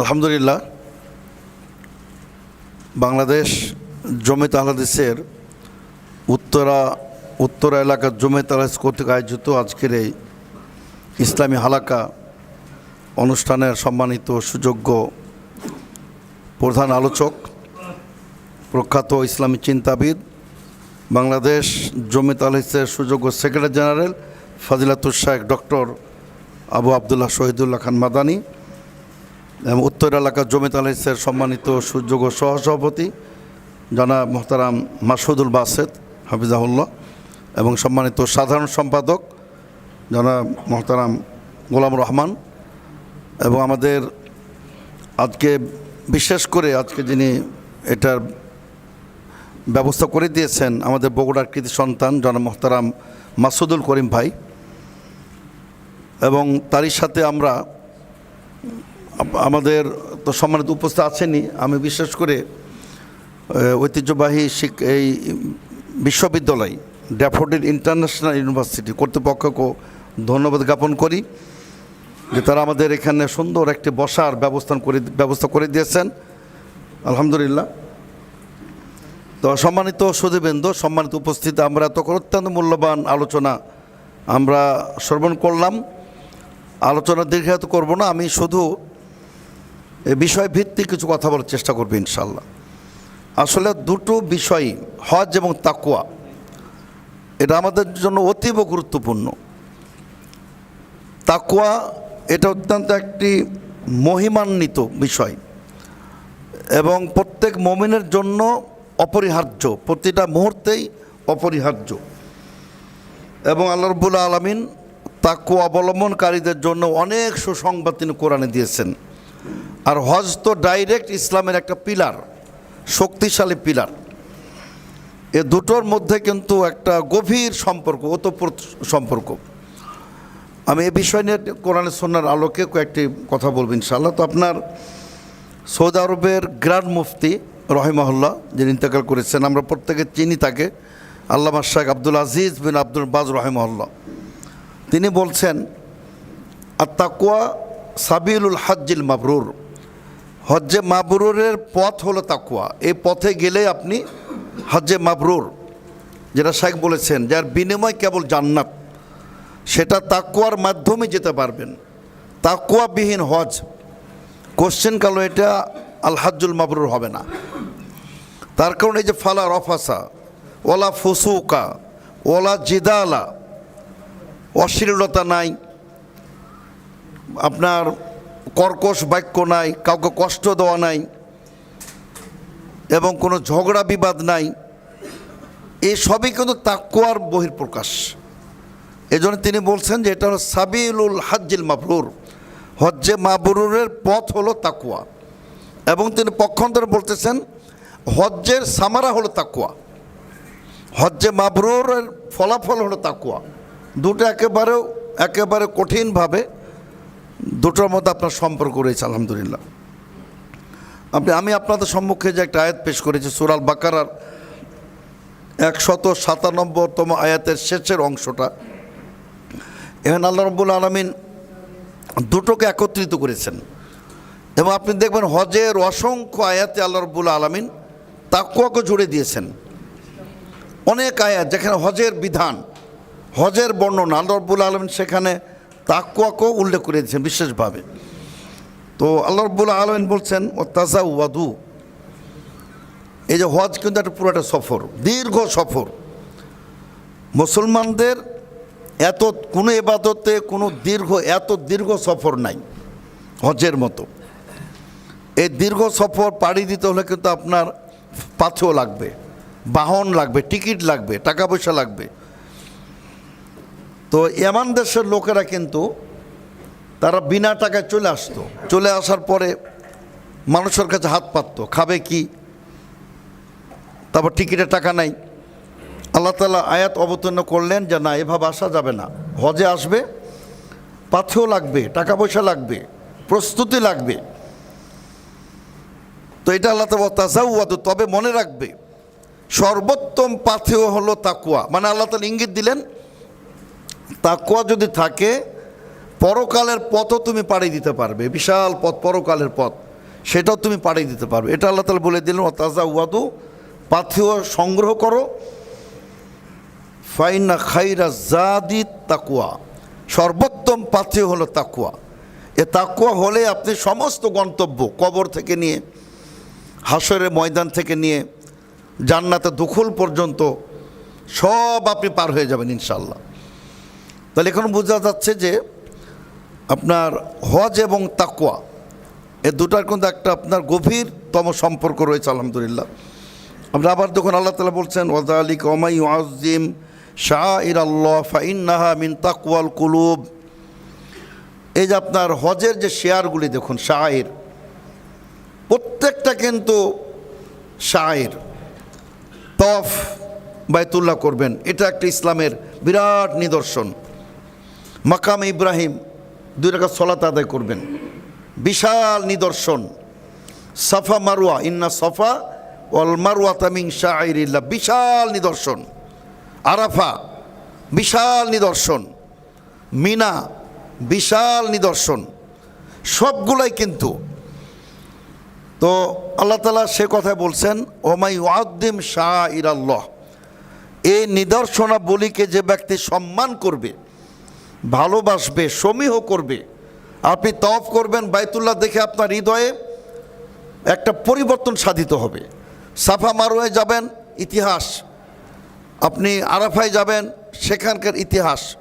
আলহামদুলিল্লাহ, বাংলাদেশ জমিত আহলাদিসের উত্তরা উত্তরা এলাকার জমিত আহলাদিস কর্তৃক আয়োজিত আজকের এই ইসলামী হালাকা অনুষ্ঠানের সম্মানিত সুযোগ্য প্রধান আলোচক, প্রখ্যাত ইসলামী চিন্তাবিদ, বাংলাদেশ জমিত আলহিসের সুযোগ্য সেক্রেটারি জেনারেল ফাজিলাতুর শাহেক ডক্টর আবু আবদুল্লাহ শহীদুল্লাহ খান মাদানী উত্তর এলাকার জমিত আলহিসের সম্মানিত সুযোগ্য সহসভাপতি জনাব মোহতারাম মাসুদুল বাসেদ হাফিজাহুল্লাহ এবং সম্মানিত সাধারণ সম্পাদক জনাব মোহতারাম গোলাম রহমান এবং আমাদের আজকে বিশেষ করে আজকে যিনি এটার ব্যবস্থা করে দিয়েছেন আমাদের বগুড়ার কৃতি সন্তান জনাব মোহতারাম মাসুদুল করিম ভাই এবং তারই সাথে আমরা আমাদের তো সম্মানিত উপস্থিত আছেনই। আমি বিশেষ করে ঐতিহ্যবাহী শিক এই বিশ্ববিদ্যালয়, ড্যাফোডিল ইন্টারন্যাশনাল ইউনিভার্সিটি কর্তৃপক্ষকেও ধন্যবাদ জ্ঞাপন করি যে তারা আমাদের এখানে সুন্দর একটি বসার ব্যবস্থা করে ব্যবস্থা করে দিয়েছেন। আলহামদুলিল্লাহ। তো সম্মানিত সুদীবৃন্দ সম্মানিত উপস্থিত, আমরা তখন অত্যন্ত মূল্যবান আলোচনা আমরা শ্রবণ করলাম। আলোচনা দীর্ঘায়িত করব না, আমি শুধু বিষয় ভিত্তিক কিছু কথা বলার চেষ্টা করব ইনশাল্লাহ আসলে দুটো বিষয়, হজ এবং তাকুয়া এটা আমাদের জন্য অতীব গুরুত্বপূর্ণ। তাকুয়া এটা অত্যন্ত একটি মহিমান্বিত বিষয় এবং প্রত্যেক মমিনের জন্য অপরিহার্য, প্রতিটা মুহূর্তেই অপরিহার্য। এবং আল্লাহ রব্বুল আলমিন তাকু অবলম্বনকারীদের জন্য অনেক সুসংবাদ তিনি কোরআনে দিয়েছেন। আর হজ তো ডাইরেক্ট ইসলামের একটা পিলার শক্তিশালী পিলার এ দুটোর মধ্যে কিন্তু একটা গভীর সম্পর্ক, ওতপ্রোত সম্পর্ক। আমি এ বিষয় নিয়ে কোরআনের সন্ন্যার আলোকে কয়েকটি কথা বলব ইনশাআল্লাহ। তো আপনার সৌদি আরবের গ্র্যান্ড মুফতি রহিমহল্লা যিনি ইন্তেকাল করেছেন, আমরা প্রত্যেকে চিনি তাকে, আল্লামা শাহ আব্দুল আজিজ বিন আব্দুল বাজ রহিমহল্লা তিনি বলছেন আর তাকুয়া সাবিলুল হাজ্জিল মাবরুর। হজ্জে মাবরুরের পথ হলো তাকুয়া এই পথে গেলে আপনি হজ্জে মাবরুর, যেটা শেখ বলেছেন, যার বিনিময় কেবল জান্নাত। সেটা তাকুয়ার মাধ্যমে যেতে পারবেন। তাকুয়াবিহীন হজ কোশ্চেন কালো, এটা আল হাজ্জুল মাবরুর হবে না। তার কারণে এই যে ফালা রফাসা, ওলা ফুসুকা, ওলা জিদালা, অশ্লীলতা নাই। আপনার কর্কশ বাক্য নাই, কাউকে কষ্ট দেওয়া নাই, এবং কোনো ঝগড়া বিবাদ নাই এই সবই কিন্তু তাকুয়ার বহির্প্রকাশ এজন্য তিনি বলছেন যে এটা হলো সাবিলুল হাজ্জিল মাবরুর। হজ্জে মাবরুরের পথ হলো তাকুয়া এবং তিনি পক্ষান্তরে বলতেছেন, হজ্জের সামারা হলো তাকুয়া হজ্জে মাবরুরের ফলাফল হলো তাকুয়া দুটো একেবারেও, একেবারে কঠিনভাবে দুটোর মধ্যে আপনার সম্পর্ক রয়েছে, আলহামদুলিল্লাহ। আপনি, আমি আপনাদের সম্মুখে যে একটা আয়াত পেশ করেছি সুরাল বাকারার একশত সাতানব্বইতম আয়াতের শেষের অংশটা। এখানে আল্লাহ রব্বুল আলমিন দুটোকে একত্রিত করেছেন। এবং আপনি দেখবেন হজের অসংখ্য আয়াতে আল্লাহ রব্বুল আলমিন তাকুয়াকে জুড়ে দিয়েছেন। অনেক আয়াত যেখানে হজের বিধান, হজের বর্ণনা, আল্লাহ রব্বুল আলমিন সেখানে তাকুয়াকেও উল্লেখ করে দিয়েছেন বিশেষভাবে। তো আল্লাহ রব্বুল আলমিন বলছেন ও তাজা ওয়াদু এই যে হজ কিন্তু একটা পুরো একটা সফর, দীর্ঘ সফর। মুসলমানদের এত কোনো এবাদতে কোনো দীর্ঘ, এত দীর্ঘ সফর নাই, হজের মতো। এই দীর্ঘ সফর পাড়ি দিতে হলে কিন্তু আপনার পাথেও লাগবে, বাহন লাগবে, টিকিট লাগবে, টাকা পয়সা লাগবে। তো এমন দেশের লোকেরা কিন্তু তারা বিনা টাকায় চলে আসতো। চলে আসার পরে মানুষের কাছে হাত পাতত, খাবে কি? তারপর টিকিটের টাকা নাই। আল্লাহ তালা আয়াত অবতীর্ণ করলেন যে না, এভাবে আসা যাবে না। হজে আসবে, পাথেও লাগবে, টাকা পয়সা লাগবে, প্রস্তুতি লাগবে। তো এটা আল্লাহ তাজাউয়াদু তবে মনে রাখবে, সর্বোত্তম পাথেও হলো তাকুয়া। মানে আল্লাহ তালা ইঙ্গিত দিলেন তাকুয়া যদি থাকে, পরকালের পথও তুমি পাড়ি দিতে পারবে। বিশাল পথ, পরকালের পথ, সেটাও তুমি পাড়ি দিতে পারবে। এটা আল্লাহ তালা বলে দিলেন তাজা উয়াদু পাথিও সংগ্রহ করো। ফাইনা খাইরা জাদি তাকুয়া সর্বোত্তম পাথিও হলো তাকুয়া এ তাকুয়া হলে আপনি সমস্ত গন্তব্য, কবর থেকে নিয়ে, হাসরের ময়দান থেকে নিয়ে, জান্নাতে দুখুল পর্যন্ত সব আপনি পার হয়ে যাবেন ইনশাল্লাহ তাহলে এখন বোঝা যাচ্ছে যে আপনার হজ এবং তাকুয়া এ দুটার কিন্তু একটা আপনার গভীরতম সম্পর্ক রয়েছে, আলহামদুলিল্লাহ। আমরা আবার যখন আল্লাহ তালা বলছেন ওয়াজালিক ওমাই আজিম শাহ ইর আল্লাহ ফাইন্নাহা মিন তাকুয়াল কুলুব, এই যে আপনার হজের যে শেয়ারগুলি দেখুন শাহের প্রত্যেকটা কিন্তু শাহের তফ বায়তুল্লাহ করবেন। এটা একটা ইসলামের বিরাট নিদর্শন। মাকাম ইব্রাহিম দুই টাকা সলাত আদায় করবেন। বিশাল নিদর্শন। সাফা মারুয়া ইন্না সাফা ওয়াল মারুয়া তামিং শাহরিল্লা বিশাল নিদর্শন। আরাফা, বিশাল নিদর্শন। মিনা, বিশাল নিদর্শন। সবগুলাই কিন্তু তো আল্লাহ তালা সে কথা বলছেন, ওমাই ওয়াদ্দিম শাহ ইরাল্লাহ এই নিদর্শনাবলীকে যে ব্যক্তি সম্মান করবে ভালোবাসবে, সমীহ করবে। আপনি তফ করবেন বাইতুল্লাহ দেখে আপনার হৃদয়ে একটা পরিবর্তন সাধিত হবে। সাফা মারোয় যাবেন, ইতিহাস। আপনি আরাফায় যাবেন, সেখানকার ইতিহাস।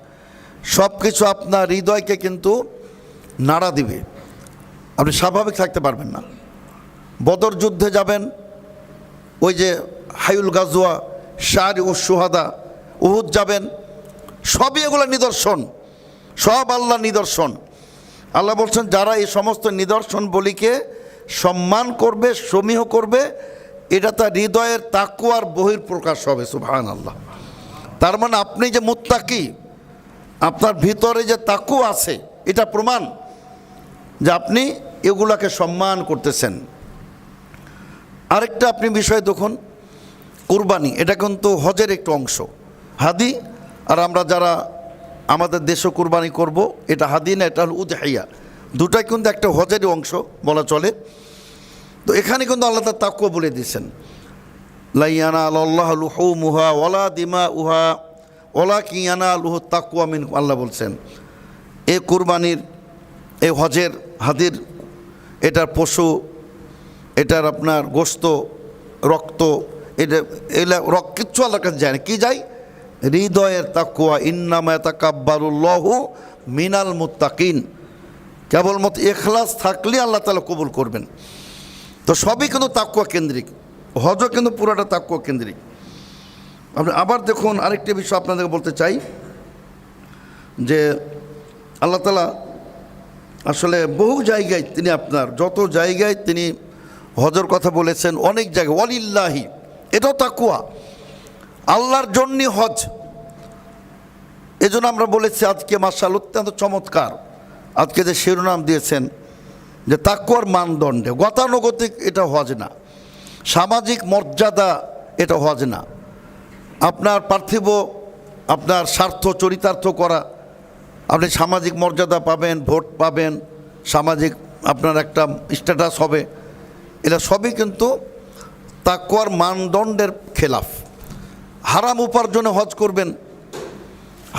সব কিছু আপনার হৃদয়কে কিন্তু নাড়া দিবে। আপনি স্বাভাবিক থাকতে পারবেন না। বদর যুদ্ধে যাবেন, ওই যে হাইউল গাজুয়া শার ও সুহাদা উহুদ যাবেন, সবই এগুলো নিদর্শন। সব আল্লাহ নিদর্শন। আল্লাহ বলছেন, যারা এই সমস্ত নিদর্শন বলিকে সম্মান করবে, সমীহ করবে, এটা তার হৃদয়ের তাকুয়ার বহির প্রকাশ হবে সুভান আল্লাহ তার মানে আপনি যে মুত্তাকি, আপনার ভিতরে যে তাকু আছে, এটা প্রমাণ যে আপনি এগুলাকে সম্মান করতেছেন। আরেকটা আপনি বিষয় দেখুন, কুরবানি, এটা কিন্তু হজের একটু অংশ। হাদি, আর আমরা যারা আমাদের দেশে কুরবানি করব, এটা হাদি না এটা হল উদহাইয়া দুটাই কিন্তু একটা হজেরই অংশ, বলা চলে। তো এখানে কিন্তু আল্লাহ তার তাকুয়া বলে দিয়েছেন। লাইয়ানা আল্লাহ লুহু মুহা ওলা দিমা উহা ওলা কিয়ানা লুহু তাকুয়া মিন আল্লাহ বলছেন, এ কুরবানির, এ হজের হাদির, এটার পশু, এটার আপনার গোস্ত, রক্ত, এটা এগুলা রক্ত কিচ্ছু আল্লাহর কাছে যায় না। কী যায়? হৃদয়ের তাকুয়া ইন্নামা তাকাব্বারুল্লাহু মিনাল মুত্তাকিন। কেবলমাত্র এখলাস থাকলে আল্লাহ তালা কবুল করবেন। তো সবই কিন্তু তাকুয়া কেন্দ্রিক। হজও কিন্তু পুরোটা তাকুয়া কেন্দ্রিক। আপনি আবার দেখুন আরেকটি বিষয় আপনাদেরকে বলতে চাই, যে আল্লাহ তালা আসলে বহু জায়গায় তিনি আপনার, যত জায়গায় তিনি হজর কথা বলেছেন, অনেক জায়গায় অলিল্লাহি এটাও তাকুয়া আল্লাহর জন্যই হজ। এজন্য আমরা বলেছি, আজকে মার্শাল অত্যন্ত চমৎকার। আজকে যে শিরোনাম দিয়েছেন, যে তাকুয়ার মানদণ্ডে, গতানুগতিক এটা হজ না। সামাজিক মর্যাদা এটা হজ না। আপনার পার্থিব, আপনার স্বার্থ, চরিতার্থ করা, আপনি সামাজিক মর্যাদা পাবেন, ভোট পাবেন, সামাজিক আপনার একটা স্ট্যাটাস হবে এটা সবই কিন্তু তাকুয়ার মানদণ্ডের খেলাফ। হারাম উপার্জনে হজ করবেন।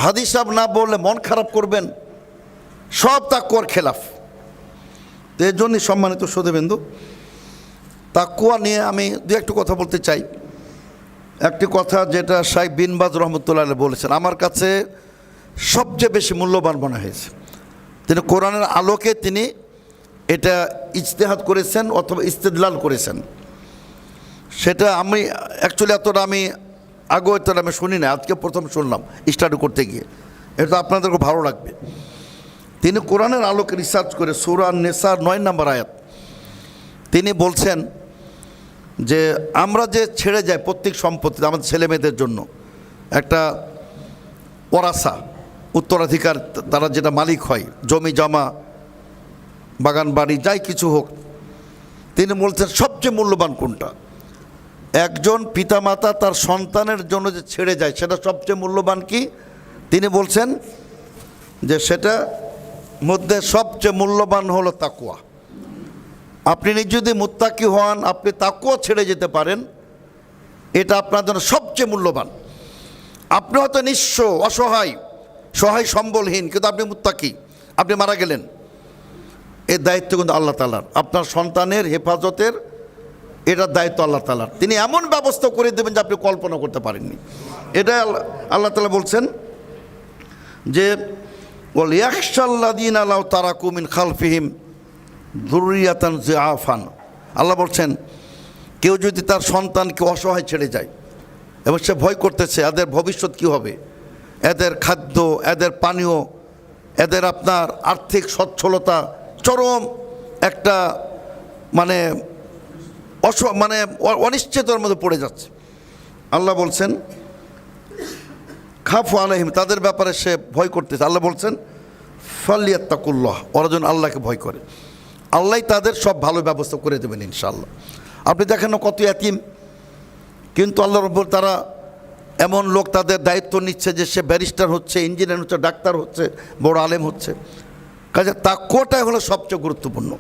হাদিসাব না বললে মন খারাপ করবেন। সব তাকুয়ার খেলাফ। তো এর জন্যই সম্মানিত সদেবেন্দু তাকুয়া নিয়ে আমি দু একটু কথা বলতে চাই। একটি কথা যেটা শাইখ বিনবাজ রহমতুল্লাহ বলেছেন, আমার কাছে সবচেয়ে বেশি মূল্যবান মনে হয়েছে। তিনি কোরআনের আলোকে তিনি এটা ইজতেহাদ করেছেন অথবা ইস্তেদলাল করেছেন। সেটা আমি অ্যাকচুয়ালি এতটা আমি আগেও এতটা আমি শুনি না আজকে প্রথম শুনলাম, স্টাডি করতে গিয়ে। এটা আপনাদেরকে ভালো লাগবে। তিনি কোরআনের আলোকে রিসার্চ করে সুরান নেসার নয় নম্বর আয়াত, তিনি বলছেন যে আমরা যে ছেড়ে যাই প্রত্যেক সম্পত্তি আমাদের ছেলে মেয়েদের জন্য, একটা ওরাসা, উত্তরাধিকার তারা যেটা মালিক হয়, জমি, জমা, বাগান, বাড়ি, যাই কিছু হোক, তিনি বলছেন সবচেয়ে মূল্যবান কোনটা? একজন পিতামাতা তার সন্তানের জন্য যে ছেড়ে যায়, সেটা সবচেয়ে মূল্যবান কি? তিনি বলছেন যে সেটা মধ্যে সবচেয়ে মূল্যবান হলো তাকুয়া আপনি নিজে যদি মুত্তাকি হন, আপনি তাকুয়া ছেড়ে যেতে পারেন, এটা আপনার জন্য সবচেয়ে মূল্যবান। আপনি হয়তো নিঃস্ব, অসহায়, সহায় সম্বলহীন, কিন্তু আপনি মুত্তাকি, আপনি মারা গেলেন। এর দায়িত্ব কিন্তু আল্লাহ তালার আপনার সন্তানের হেফাজতের এটার দায়িত্ব আল্লাহ তালার। তিনি এমন ব্যবস্থা করে দেবেন যে আপনি কল্পনা করতে পারেননি। এটা আল্লাহ তালা বলছেন যে বল ইয়াকশাল্লাদিন আল্লাহ তারা কুমিন খালফিহিম দুরিয়াতান আফান আল্লাহ বলছেন, কেউ যদি তার সন্তানকে অসহায় ছেড়ে যায় এবং সে ভয় করতেছে, এদের ভবিষ্যৎ কি হবে? এদের খাদ্য, এদের পানীয়, এদের আপনার আর্থিক সচ্ছলতা চরম একটা মানে অস মানে অ- অনিশ্চিততার মধ্যে পড়ে যাচ্ছে। আল্লাহ বলছেন, খাফু আলহিম তাদের ব্যাপারে সে ভয় করতেছে। আল্লাহ বলছেন, ফালিয়াত্তাকুল্লাহ ওরা যেন আল্লাহকে ভয় করে। আল্লাহ তাদের সব ভালো ব্যবস্থা করে দেবেন, ইনশাআল্লাহ। আপনি দেখেন না কত এতিম কিন্তু আল্লাহর উপর তারা এমন লোক তাদের দায়িত্ব নিচ্ছে যে সে ব্যারিস্টার হচ্ছে, ইঞ্জিনিয়ার হচ্ছে, ডাক্তার হচ্ছে, বড় আলেম হচ্ছে। কাজে তাকুয়াটাই হলো সবচেয়ে গুরুত্বপূর্ণ।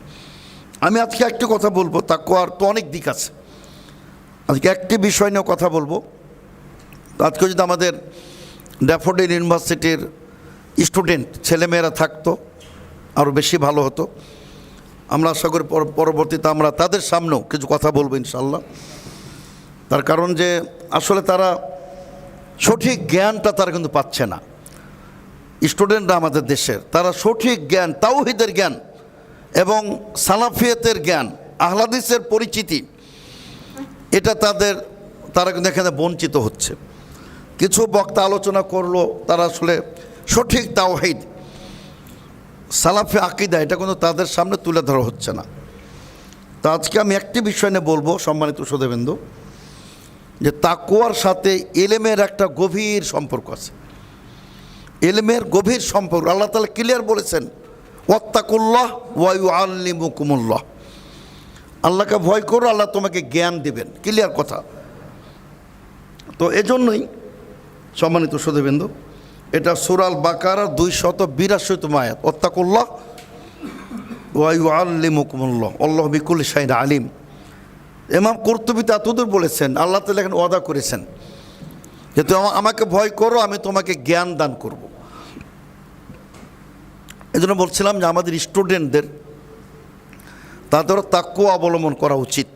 আমি আজকে একটি কথা বলব তাকুয়ার তো অনেক দিক আছে। আজকে একটি বিষয় নিয়ে কথা বলব। আজকে যদি আমাদের ড্যাফোডিল ইউনিভার্সিটির স্টুডেন্ট, ছেলেমেয়েরা থাকতো আরও বেশি ভালো হতো। আমরা আশা করি পরবর্তীতে আমরা তাদের সামনেও কিছু কথা বলব ইনশাল্লাহ তার কারণ যে আসলে তারা সঠিক জ্ঞানটা তারা কিন্তু পাচ্ছে না। স্টুডেন্টরা আমাদের দেশের, তারা সঠিক জ্ঞান, তাওহিদের জ্ঞান এবং সালাফিয়তের জ্ঞান, আহলাদিসের পরিচিতি, এটা তাদের, তারা কিন্তু এখানে বঞ্চিত হচ্ছে। কিছু বক্তা আলোচনা করল, তারা আসলে সঠিক তাওহিদ। সালাফে আকিদা, এটা কিন্তু তাদের সামনে তুলে ধরা হচ্ছে না। তো আজকে আমি একটি বিষয় নিয়ে বলব, সম্মানিত সুদেবেন্দু যে তাকুয়ার সাথে এলেমের একটা গভীর সম্পর্ক আছে। এলেমের গভীর সম্পর্ক, আল্লাহ তালা ক্লিয়ার বলেছেন ওয়াত্তাকুল্লাহ ওয়ায়ু আল্লিমুকুমুল্লাহ আল্লাহকে ভয় করো, আল্লাহ তোমাকে জ্ঞান দেবেন। ক্লিয়ার কথা। তো এজন্যই সম্মানিত সুদেবেন্দু এটা সুরাল বাকার দুই শত বিরাশিতম আয়াত। ওত্তাকুল্লাহ ওয়ায়ু আল্লিমুকুমুল্লাহ আল্লাহ বিকুল শাহিন আলিম। এমাম কর্তবী তাতুদুর বলেছেন, আল্লাহ তালা এখানে ওয়াদা করেছেন যে, তুমি আমা- আমাকে ভয় করো, আমি তোমাকে জ্ঞান দান করব। এই জন্য বলছিলাম যে আমাদের স্টুডেন্টদের তাদেরও তাকুয়া অবলম্বন করা উচিত।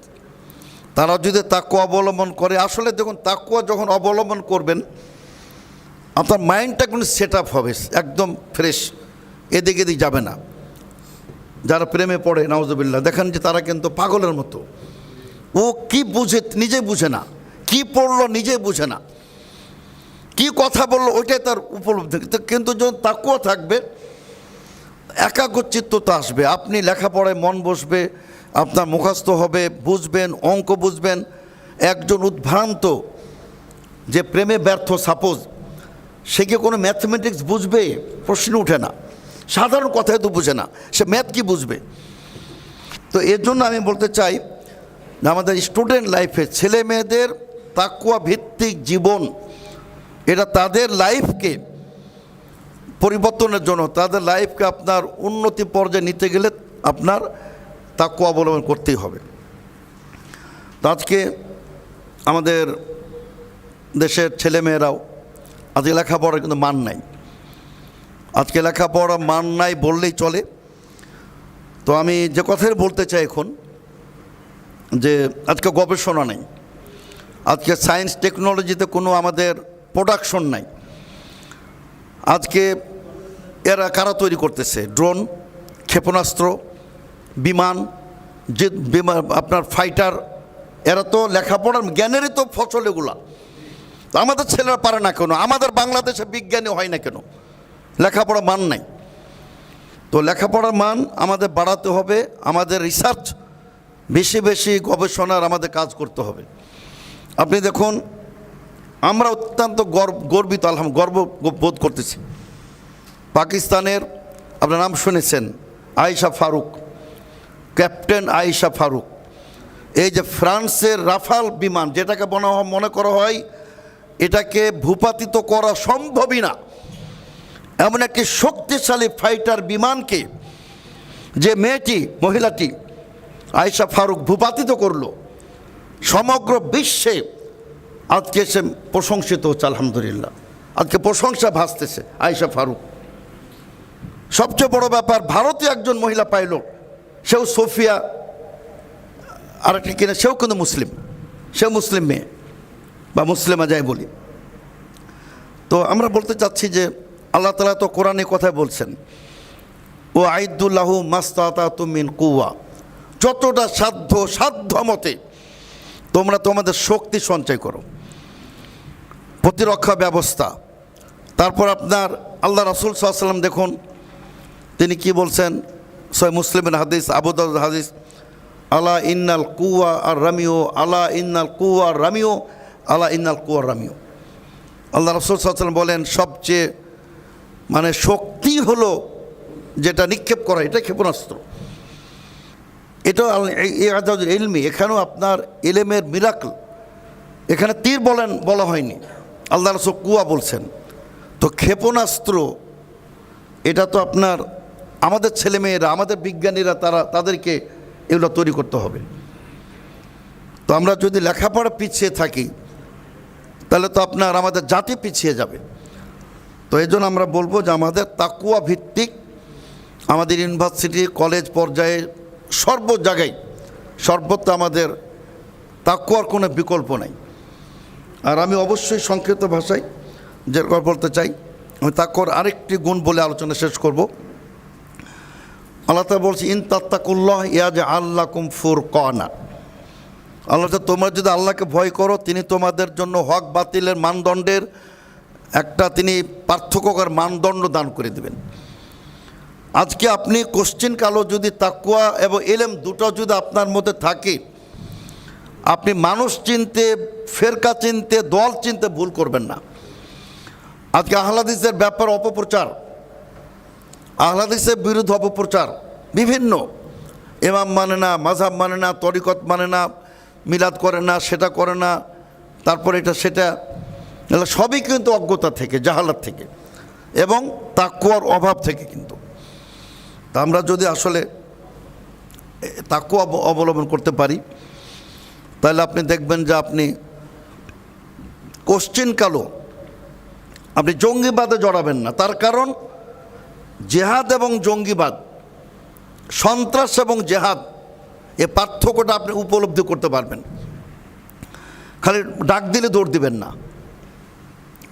তারা যদি তাকুয়া অবলম্বন করে, আসলে দেখুন তাকুয়া যখন অবলম্বন করবেন, আপনার মাইন্ডটা কিন্তু সেট আপ হবে, একদম ফ্রেশ, এদিক এদিক যাবে না। যারা প্রেমে পড়ে নওয়াজবিল্লা দেখেন যে তারা কিন্তু পাগলের মতো। ও কি বুঝে, নিজে বুঝে না। কি পড়ল, নিজে বুঝে না। কি কথা বলল, ওইটাই তার উপলব্ধি। কিন্তু যখন তাকুয়া থাকবে একাগ্রচিত্ততা আসবে, আপনি লেখাপড়ায় মন বসবে, আপনার মুখস্থ হবে, বুঝবেন, অঙ্ক বুঝবেন, একজন উদ্ভ্রান্ত, যে প্রেমে ব্যর্থ সাপোজ সে কি কোনো ম্যাথমেটিক্স বুঝবে? প্রশ্ন উঠে না। সাধারণ কথায় তো বুঝে না। সে ম্যাথ কি বুঝবে? তো এর জন্য আমি বলতে চাই, আমাদের স্টুডেন্ট লাইফে ছেলে মেয়েদের তাকুয়া ভিত্তিক জীবন, এটা তাদের লাইফকে পরিবর্তনের জন্য তাদের লাইফকে আপনার উন্নতি পর্যায়ে নিতে গেলে আপনার তাকে অবলম্বন করতেই হবে। তো আজকে আমাদের দেশের ছেলেমেয়েরাও আজকে লেখাপড়ার কিন্তু মান নাই। আজকে লেখাপড়া মান নাই বললেই চলে। তো আমি যে কথাই বলতে চাই এখন, যে আজকে গবেষণা নেই। আজকে সায়েন্স টেকনোলজিতে কোনো আমাদের প্রোডাকশন নাই। আজকে এরা কারা তৈরি করতেছে? ড্রোন, ক্ষেপণাস্ত্র, বিমান, যে বিমান আপনার ফাইটার, এরা তো লেখাপড়ার জ্ঞানেরই তো ফসল এগুলা। আমাদের ছেলেরা পারে না কেন? আমাদের বাংলাদেশে বিজ্ঞানী হয় না কেন? লেখাপড়া মান নাই। তো লেখাপড়ার মান আমাদের বাড়াতে হবে, আমাদের রিসার্চ বেশি বেশি গবেষণার আমাদের কাজ করতে হবে। আপনি দেখুন আমরা অত্যন্ত গর্ব, গর্বিত, আলহাম, গর্ব বোধ করতেছি। পাকিস্তানের, আপনার নাম শুনেছেন, আয়েশা ফারুক, ক্যাপ্টেন আয়েশা ফারুক। এই যে ফ্রান্সের রাফাল বিমান, যেটাকে মনে মনে করা হয়, এটাকে ভূপাতিত করা সম্ভবই না। এমন একটি শক্তিশালী ফাইটার বিমানকে যে মেয়েটি, মহিলাটি আয়েশা ফারুক ভূপাতিত করল, সমগ্র বিশ্বে আজকে সে প্রশংসিত হচ্ছে, আলহামদুলিল্লাহ। আজকে প্রশংসা ভাসতেছে আয়সা ফারুক। সবচেয়ে বড় ব্যাপার, ভারতীয় একজন মহিলা পাইলট, সেও সোফিয়া, আরেকটা কিনা সেও কিন্তু মুসলিম। সেও মুসলিম মেয়ে, বা মুসলিমা যাই বলি। তো আমরা বলতে চাচ্ছি যে, আল্লাহ তালা তো কোরআনে কথায় বলছেন, ও আইদুল্লাহ মাস্তাতা তুমিন কুয়া যতটা সাধ্য সাধ্য মতে তোমরা তোমাদের শক্তি সঞ্চয় করো। প্রতিরক্ষা ব্যবস্থা। তারপর আপনার আল্লাহ রাসুল সাল্লাম দেখুন, তিনি কি বলছেন? সয় মুসলিমের হাদিস আবুদ হাদিস, আলা ইন্নাল কুয়া আর রামিও আলা ইন্নাল কুয়া আর রামিও আলা ইন্নাল কুয়া রামিও আল্লাহ রসুল সাল্লাম বলেন, সবচেয়ে মানে শক্তি হলো যেটা নিক্ষেপ করা এটা ক্ষেপণাস্ত্র। এটা এলমি এখানেও আপনার এলেমের মিরাকল, এখানে তীর বলেন, বলা হয়নি। আল্লাহ রসুল কুয়া বলছেন, তো ক্ষেপণাস্ত্র, এটা তো আপনার, আমাদের ছেলেমেয়েরা, আমাদের বিজ্ঞানীরা, তারা, তাদেরকে এগুলো তৈরি করতে হবে। তো আমরা যদি লেখাপড়া পিছিয়ে থাকি, তাহলে তো আপনার আমাদের জাতি পিছিয়ে যাবে। তো এই আমরা বলব যে আমাদের তাকুয়া ভিত্তিক, আমাদের ইউনিভার্সিটি, কলেজ পর্যায়ে সর্ব জায়গায়, সর্বত্র আমাদের তাকুয়ার কোনো বিকল্প নাই। আর আমি অবশ্যই সংক্ষিপ্ত ভাষায় যে বলতে চাই, আমি তাকর আরেকটি গুণ বলে আলোচনা শেষ করব। আল্লাহ তা বলছি, ইন তাত্তাকুল্লাহ ইয়াজ আল্লাহ কুমফুর কনা আল্লাহ তোমরা যদি আল্লাহকে ভয় করো, তিনি তোমাদের জন্য হক বাতিলের মানদণ্ডের একটা তিনি পার্থক্যকর মানদণ্ড দান করে দেবেন। আজকে আপনি কোশ্চিন কালো যদি তাকুয়া এবং এলেম দুটো যদি আপনার মধ্যে থাকে আপনি মানুষ চিনতে, ফেরকা চিনতে, দল চিনতে ভুল করবেন না। আজকে আহ্লাদিসের ব্যাপার অপপ্রচার। আহ্লাদিসের বিরুদ্ধে অপপ্রচার। বিভিন্ন। এমাম মানে না মাঝাব মানে না, তরিকত মানে না, মিলাদ করে না, সেটা করে না, তারপর এটা, সেটা। সবই কিন্তু অজ্ঞতা থেকে, জাহালাত থেকে। এবং তাকুয়ার অভাব থেকে কিন্তু। তা আমরা যদি আসলে তাকুয়া অবলম্বন করতে পারি তাহলে আপনি দেখবেন যে আপনি কোশ্চিন কালো। আপনি জঙ্গিবাদে জড়াবেন না। তার কারণ, জেহাদ এবং জঙ্গিবাদ, সন্ত্রাস এবং জেহাদ, এ পার্থক্যটা আপনি উপলব্ধি করতে পারবেন। খালি ডাক দিলে দৌড় দিবেন না।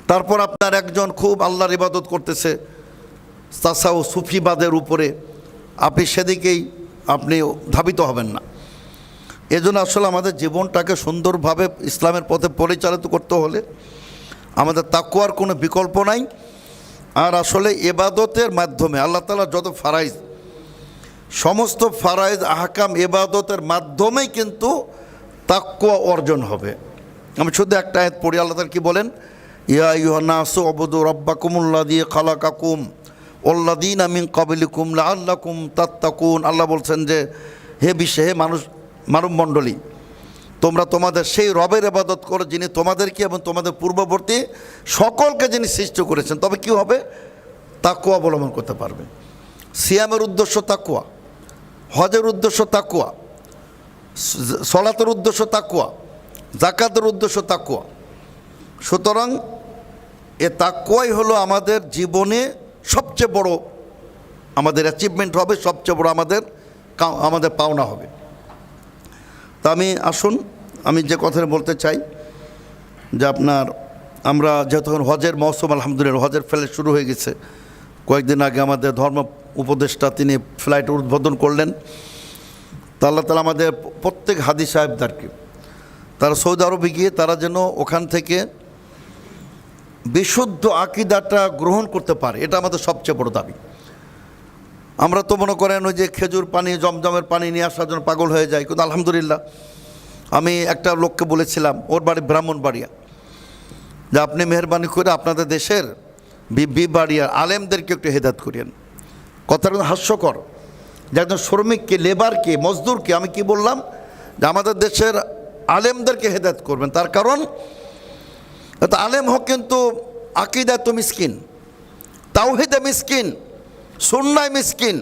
তারপর আপনার একজন খুব আল্লাহর ইবাদত করতেছে তাছাও সুফিবাদের উপরে, আপনি সেদিকেই আপনি ধাবিত হবেন না। এজন্য আসলে আমাদের জীবনটাকে সুন্দরভাবে ইসলামের পথে পরিচালিত করতে হলে আমাদের তাকুয়ার কোনো বিকল্প নাই। আর আসলে এবাদতের মাধ্যমে আল্লাহ তালা যত ফারাইজ, সমস্ত ফারাইজ, আহকাম, এবাদতের মাধ্যমেই কিন্তু তাকুয়া অর্জন হবে। আমি শুধু একটা আয়াত পড়ি, আল্লাহ তালা কি বলেন? ইয়া ইউহানাসু অবদু রব্বাকুমুল্লা দিয়ে খালাকাকুম ওল্লাদিন আমিন কাবিলিকুম লা আল্লাকুম তাত্তাকুন। আল্লাহ বলছেন যে, হে বিশ্বে, হে মানুষ মানব মণ্ডলী। তোমরা তোমাদের সেই রবের আবাদত করো যিনি তোমাদেরকে এবং তোমাদের পূর্ববর্তী সকলকে যিনি সৃষ্টি করেছেন। তবে কি হবে? তাকুয়া অবলম্বন করতে পারবে। সিয়ামের উদ্দেশ্য তাকুয়া হজের উদ্দেশ্য তাকুয়া সলাতের উদ্দেশ্য তাকুয়া জাকাতের উদ্দেশ্য তাকুয়া সুতরাং এ তাকুয়াই হলো আমাদের জীবনে সবচেয়ে বড়, আমাদের অ্যাচিভমেন্ট হবে, সবচেয়ে বড় আমাদের আমাদের পাওনা হবে। তা আমি আসুন, আমি যে কথাটা বলতে চাই, যে আপনার, আমরা যেহেতু হজের মৌসুম, আলহামদুলিল্লাহ, হজের ফ্লাইট শুরু হয়ে গেছে। কয়েকদিন আগে আমাদের ধর্ম উপদেষ্টা তিনি ফ্লাইট উদ্বোধন করলেন। তা আল্লাহ তালা আমাদের প্রত্যেক হাদি সাহেবদারকে, তারা সৌদি আরবে গিয়ে তারা যেন ওখান থেকে বিশুদ্ধ আকিদাটা গ্রহণ করতে পারে, এটা আমাদের সবচেয়ে বড় দাবি। আমরা তো মনে করেন ওই যে খেজুর পানি, জমজমের পানি নিয়ে আসার জন্য পাগল হয়ে যায় কিন্তু আলহামদুলিল্লাহ, আমি একটা লোককে বলেছিলাম, ওর বাড়ি ব্রাহ্মণবাড়িয়া। যে আপনি মেহরবানি করে আপনাদের দেশের বি বাড়িয়ার আলেমদেরকে একটু হেদাত করিয়েন। কথাটা হাস্যকর। যে একজন শ্রমিককে, লেবারকে, মজদুরকে আমি কি বললাম? যে আমাদের দেশের আলেমদেরকে হেদায়ত করবেন। তার কারণ আলেম হোক কিন্তু আকিদা তো মিসকিন। তাওহিদে মিসকিন। সুন্নায় মিসকিন,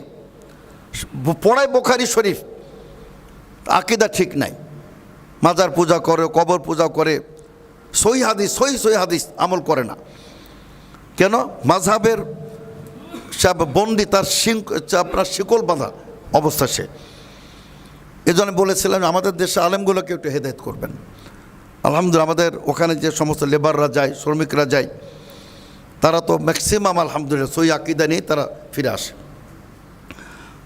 পড়ায় বোখারি শরীফ, আকিদা ঠিক নাই। মাজার পূজা করে, কবর পূজা করে সই হাদিস সই সই হাদিস আমল করে না। কেন? মাঝহাবের বন্দি, তার আপনার শিকল বাঁধা অবস্থা সে। এই জন্য বলেছিলাম আমাদের দেশে আলেমগুলোকে একটু হেদায়ত করবেন। আলহামদুলিল্লাহ, আমাদের ওখানে যে সমস্ত লেবাররা যায়, শ্রমিকরা যায় তারা তো ম্যাক্সিমাম আলহামদুলিল্লাহ সই আকিদা নিয়ে তারা ফিরে আসে।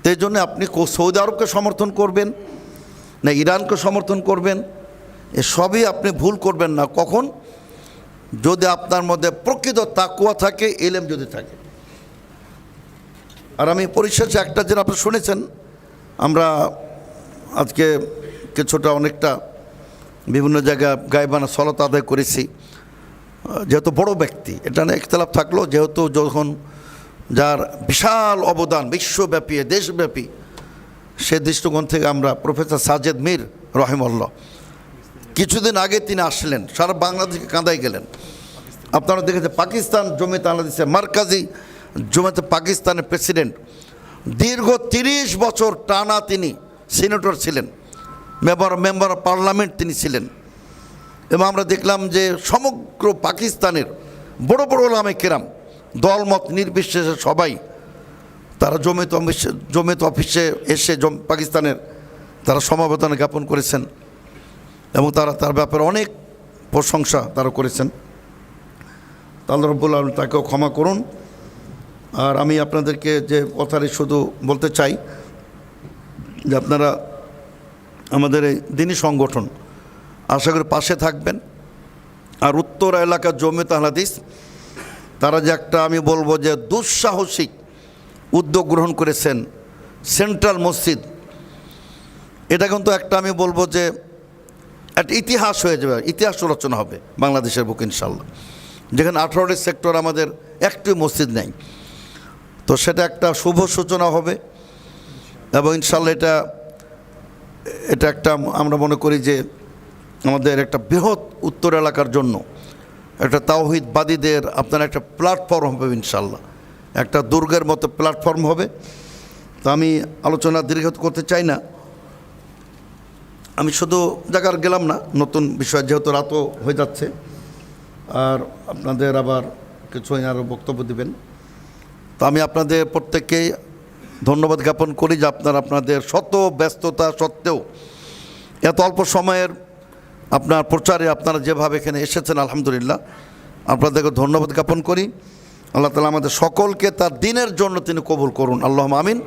তো এই জন্য আপনি সৌদি আরবকে সমর্থন করবেন, না ইরানকে সমর্থন করবেন সবই আপনি ভুল করবেন না। কখন? যদি আপনার মধ্যে প্রকৃত তাকুয়া থাকে, এলেম যদি থাকে। আর আমি পরিশেষে একটা যেটা আপনি শুনেছেন, আমরা আজকে কিছুটা অনেকটা বিভিন্ন জায়গায় গায়েবানা সলত আদায় করেছি। যেহেতু বড় ব্যক্তি, এটা না একতলাপ থাকল, যেহেতু যখন যার বিশাল অবদান বিশ্বব্যাপী, দেশব্যাপী, সে দৃষ্টিকোণ থেকে আমরা প্রফেসর সাজেদ মীর রহিমল্লাহ, কিছুদিন আগে তিনি আসলেন, সারা বাংলাদেশকে কাঁদাই গেলেন। আপনারা দেখেছেন পাকিস্তান জমিতে বাংলাদেশে মার্কাজি জমিতে পাকিস্তানের প্রেসিডেন্ট, দীর্ঘ তিরিশ বছর টানা তিনি সিনেটর ছিলেন, মেম্বার মেম্বার অফ পার্লামেন্ট তিনি ছিলেন। এবং আমরা দেখলাম যে সমগ্র পাকিস্তানের বড় বড় লামে কেরাম, দলমত নির্বিশেষে সবাই তারা জমিত অফিসে জমিত অফিসে এসে পাকিস্তানের তারা সমবেদনা জ্ঞাপন করেছেন এবং তারা তার ব্যাপারে অনেক প্রশংসা তারা করেছেন। তাল্লা রব্বুল আলম তাকেও ক্ষমা করুন। আর আমি আপনাদেরকে যে কথাটি শুধু বলতে চাই যে আপনারা আমাদের এই দিনই সংগঠন আশা করি পাশে থাকবেন। আর উত্তর এলাকার জমিত আহলাদিস তারা যে একটা আমি বলব যে দুঃসাহসিক উদ্যোগ গ্রহণ করেছেন সেন্ট্রাল মসজিদ। এটা কিন্তু একটা আমি বলব যে একটা ইতিহাস হয়ে যাবে, ইতিহাস রচনা হবে বাংলাদেশের বুক ইনশাল্লাহ যেখানে আঠারোটি সেক্টর আমাদের একটি মসজিদ নেই। তো সেটা একটা শুভ সূচনা হবে এবং ইনশাল্লাহ এটা এটা একটা আমরা মনে করি যে আমাদের একটা বৃহৎ উত্তর এলাকার জন্য একটা তাওহিদবাদীদের আপনার একটা প্ল্যাটফর্ম হবে ইনশাল্লাহ একটা দুর্গের মতো প্ল্যাটফর্ম হবে। তো আমি আলোচনা দীর্ঘ করতে চাই না। আমি শুধু জায়গার গেলাম না, নতুন বিষয় যেহেতু রাতও হয়ে যাচ্ছে। আর আপনাদের আবার কিছু আরও বক্তব্য দেবেন। তো আমি আপনাদের প্রত্যেককেই ধন্যবাদ জ্ঞাপন করি যে আপনারা আপনাদের শত ব্যস্ততা সত্ত্বেও এত অল্প সময়ের আপনার প্রচারে আপনারা যেভাবে এখানে এসেছেন, আলহামদুলিল্লাহ। আপনাদেরকে ধন্যবাদ জ্ঞাপন করি। আল্লাহ তালা আমাদের সকলকে তার দিনের জন্য তিনি কবুল করুন। আল্লাহ আমিন।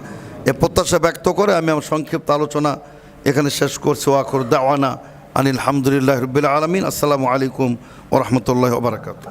এ প্রত্যাশা ব্যক্ত করে আমি আমার সংক্ষিপ্ত আলোচনা এখানে শেষ করছি। ওয়াকর দাওয়ানা আনিল হামদুলিল্লাহ রবিল আলমিন। আসসালামু আলাইকুম ওরহমতুল্লাহ ওবরাকাত